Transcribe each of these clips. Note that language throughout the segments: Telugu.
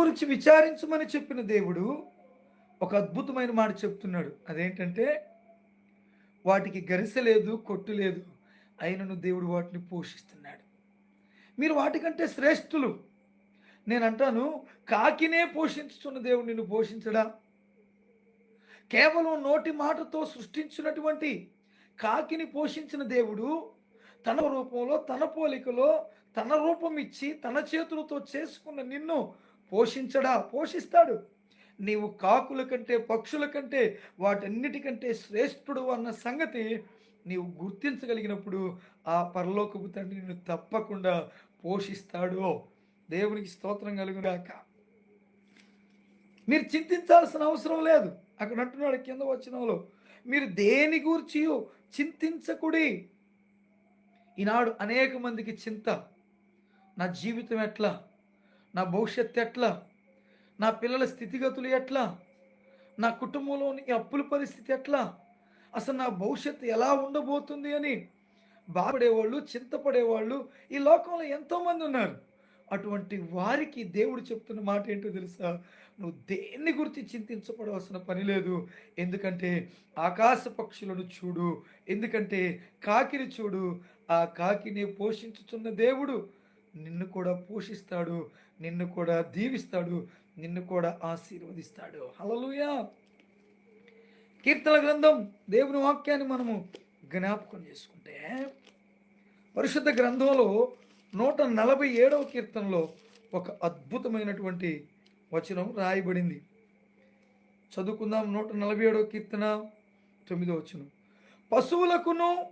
గురించి విచారించమని చెప్పిన దేవుడు ఒక అద్భుతమైన మాట చెప్తున్నాడు. అదేంటంటే వాటికి గరిసె లేదు కొట్టు లేదు అయినను దేవుడు వాటిని పోషిస్తున్నాడు. మీరు వాటికంటే శ్రేష్ఠులు. నేను అంటాను కాకినే పోషించుతున్న దేవుడు నిన్ను పోషించడా? కేవలం నోటి మాటతో సృష్టించినటువంటి కాకిని పోషించిన దేవుడు తన రూపంలో తన పోలికలో తన రూపం ఇచ్చి తన చేతులతో చేసుకున్న నిన్ను పోషించడా? పోషిస్తాడు. నీవు కాకుల కంటే పక్షుల కంటే వాటన్నిటికంటే శ్రేష్ఠుడు అన్న సంగతి నీవు గుర్తించగలిగినప్పుడు ఆ పరలోకపు తండ్రి నిన్ను తప్పకుండా పోషిస్తాడు. దేవునికి స్తోత్రం కలుగుగాక మీరు చింతించాల్సిన అవసరం లేదు. అక్కడ అంటున్నాడు కింద వచ్చినంలో మీరు దేని గురించి చింతించకుడి. ఈనాడు అనేక మందికి చింత. నా జీవితం ఎట్లా? నా భవిష్యత్తు ఎట్లా? నా పిల్లల స్థితిగతులు ఎట్లా? నా కుటుంబంలోని అప్పుల పరిస్థితి ఎట్లా? అసలు నా భవిష్యత్తు ఎలా ఉండబోతుంది అని బాధపడేవాళ్ళు చింతపడేవాళ్ళు ఈ లోకంలో ఎంతోమంది ఉన్నారు. అటువంటి వారికి దేవుడు చెప్తున్న మాట ఏంటో తెలుసా? నువ్వు దేన్ని గురించి చింతించబడవలసిన పని లేదు. ఎందుకంటే ఆకాశ పక్షులను చూడు ఎందుకంటే కాకిని చూడు. ఆ కాకిని పోషించుచున్న దేవుడు నిన్ను కూడా పోషిస్తాడు. నిన్ను కూడా దీవిస్తాడు నిన్ను కూడా ఆశీర్వదిస్తాడు. హలలుయా కీర్తన గ్రంథం దేవుని వాక్యాన్ని మనము జ్ఞాపకం చేసుకుంటే పరిశుద్ధ గ్రంథంలో నూట నలభై ఏడవ కీర్తనలో ఒక అద్భుతమైనటువంటి వచనం రాయబడింది. చదువుకుందాం నూట నలభై ఏడవ కీర్తన తొమ్మిదో వచనం. పశువులకును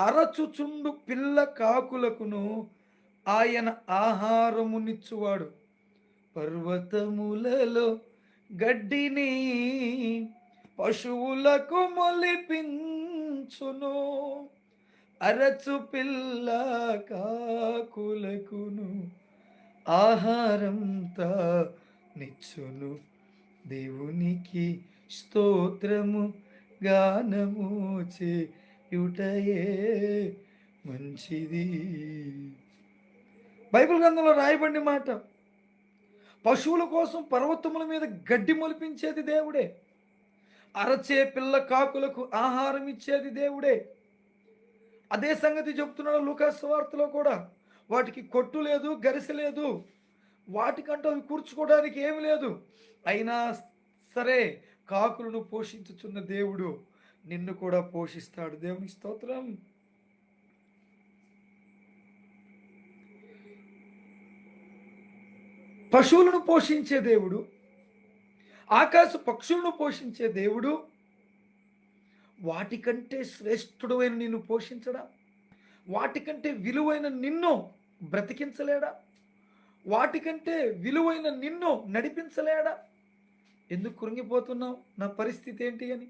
అరచుచుండు పిల్ల కాకులకును ఆయన ఆహారమునిచ్చువాడు. పర్వతములలో గడ్డిని పశువులకు మొలిపించును. అరచు పిల్ల కాకులకును ఆహారంతా నిచ్చును దేవునికి స్తోత్రము గానము చేయుటయే మంచిది. బైబిల్ గ్రంథంలో రాయబడిన మాట పశువుల కోసం పర్వతముల మీద గడ్డి మొలిపించేది దేవుడే. అరచే పిల్ల కాకులకు ఆహారం ఇచ్చేది దేవుడే. అదే సంగతి చెప్తున్నాడు లూకాస్ వార్తలో కూడా. వాటికి కొట్టు లేదు గరిసె లేదు వాటికంటూ అవి కూర్చుకోవడానికి ఏమి లేదు. అయినా సరే కాకులను పోషించుచున్న దేవుడు నిన్ను కూడా పోషిస్తాడు. దేవునికి స్తోత్రం. పశువులను పోషించే దేవుడు ఆకాశ పక్షులను పోషించే దేవుడు వాటికంటే శ్రేష్ఠుడైన నిన్ను పోషించడా? వాటికంటే విలువైన నిన్ను బ్రతికించలేడా? వాటికంటే విలువైన నిన్ను నడిపించలేడా? ఎందుకు కృంగిపోతున్నావు? నా పరిస్థితి ఏంటి అని?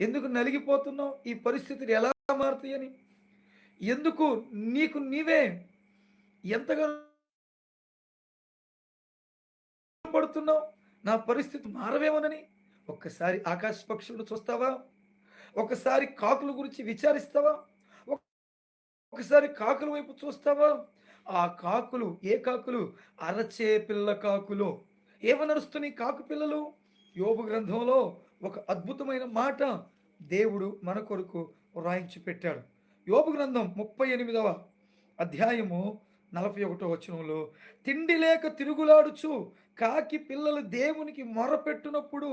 ఎందుకు నలిగిపోతున్నావు? ఈ పరిస్థితులు ఎలా మారుతాయని? ఎందుకు నీకు నీవే ఎంతగా పడుతున్నావు? నా పరిస్థితి మారవేమోనని? ఒక్కసారి ఆకాశ పక్షులను చూస్తావా? ఒకసారి కాకుల గురించి విచారిస్తావా? ఒకసారి కాకుల వైపు చూస్తావా? ఆ కాకులు ఏ కాకులు? అరచే పిల్ల కాకులు. ఏమనరుస్తున్నాయి కాకు పిల్లలు? యోగు గ్రంథంలో ఒక అద్భుతమైన మాట దేవుడు మన కొరకు రాయించి పెట్టాడు యోగు గ్రంథం ముప్పై ఎనిమిదవ అధ్యాయము నలభై ఒకటో వచనంలో తిండి లేక తిరుగులాడుచు కాకి పిల్లలు దేవునికి మొరపెట్టినప్పుడు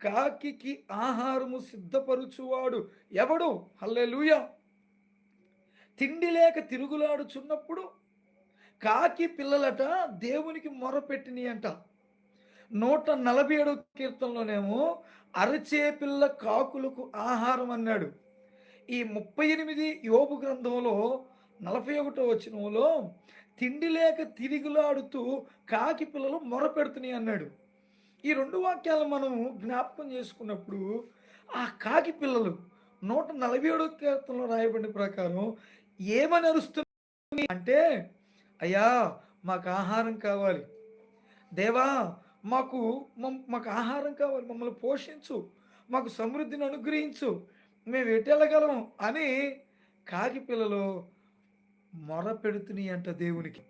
కాకికి ఆహారము సిద్ధపరుచువాడు ఎవడు? హల్లెలూయా. తిండి లేక తిరుగులాడుచున్నప్పుడు కాకి పిల్లలట దేవునికి మొరపెట్టిని అంట నూట నలభై ఏడవ కీర్తనలోనేమో అరచే పిల్ల కాకులకు ఆహారం అన్నాడు ఈ ముప్పై ఎనిమిది యోపు గ్రంథంలో నలభై ఒకటో వచనంలో తిండి లేక తిరిగిలాడుతూ కాకి పిల్లలు మొరపెడుతున్నాయి అన్నాడు. ఈ రెండు వాక్యాలు మనం జ్ఞాపకం చేసుకున్నప్పుడు ఆ కాకి పిల్లలు నూట నలభై ఏడో కీర్తనలో రాయబడిన ప్రకారం ఏమని అరుస్తుంది అంటే అయ్యా మాకు ఆహారం కావాలి. దేవా మాకు మాకు ఆహారం కావాలి. మమ్మల్ని పోషించు. మాకు సమృద్ధిని అనుగ్రహించు. మేము ఎటు వెళ్ళగలం అని కాకి పిల్లలు మొర పెడుతున్నాయి అంట దేవునికి.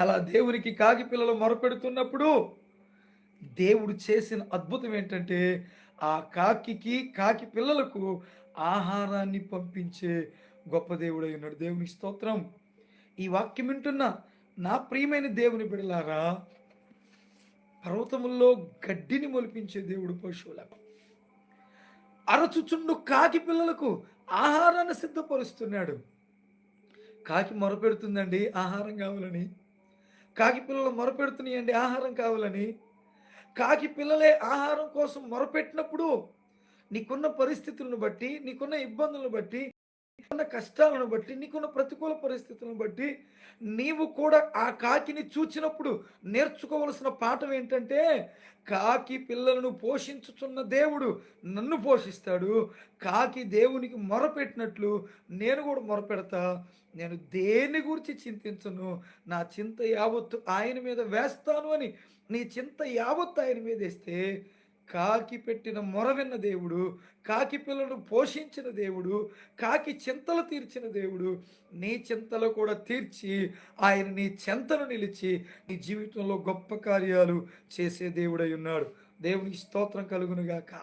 అలా దేవునికి కాకి పిల్లలు మొరపెడుతున్నప్పుడు దేవుడు చేసిన అద్భుతం ఏంటంటే ఆ కాకికి కాకి పిల్లలకు ఆహారాన్ని పంపించే గొప్ప దేవుడై ఉన్నాడు. దేవుని స్తోత్రం. ఈ వాక్యం వింటున్న నా ప్రియమైన దేవుని బిడలారా పర్వతముల్లో గడ్డిని మొలిపించే దేవుడు పశువులకు అరచుచుండు కాకి పిల్లలకు ఆహారాన్ని సిద్ధపరుస్తున్నాడు. కాకి మొరపెడుతుందండి ఆహారం కావాలని. కాకి పిల్లలు మొరపెడుతున్నాయండి ఆహారం కావాలని. కాకి పిల్లలే ఆహారం కోసం మొరపెట్టినప్పుడు నీకున్న పరిస్థితులను బట్టి నీకున్న ఇబ్బందులను బట్టి నీకున్న కష్టాలను బట్టి నీకున్న ప్రతికూల పరిస్థితులను బట్టి నీవు కూడా ఆ కాకిని చూచినప్పుడు నేర్చుకోవలసిన పాఠం ఏంటంటే కాకి పిల్లలను పోషించుచున్న దేవుడు నన్ను పోషిస్తాడు. కాకి దేవునికి మొరపెట్టినట్లు నేను కూడా మొరపెడతా. నేను దేని గురించి చింతించను? నా చింత యావత్తు ఆయన మీద వేస్తాను అని నీ చింత యావత్తు ఆయన మీద వేస్తే కాకి పెట్టిన మొరవిన్న దేవుడు కాకి పిల్లను పోషించిన దేవుడు కాకి చింతలు తీర్చిన దేవుడు నీ చింతలు కూడా తీర్చి ఆయన నీ చింతను నిలిచి నీ జీవితంలో గొప్ప కార్యాలు చేసే దేవుడై ఉన్నాడు. దేవునికి స్తోత్రం కలుగునుగాక.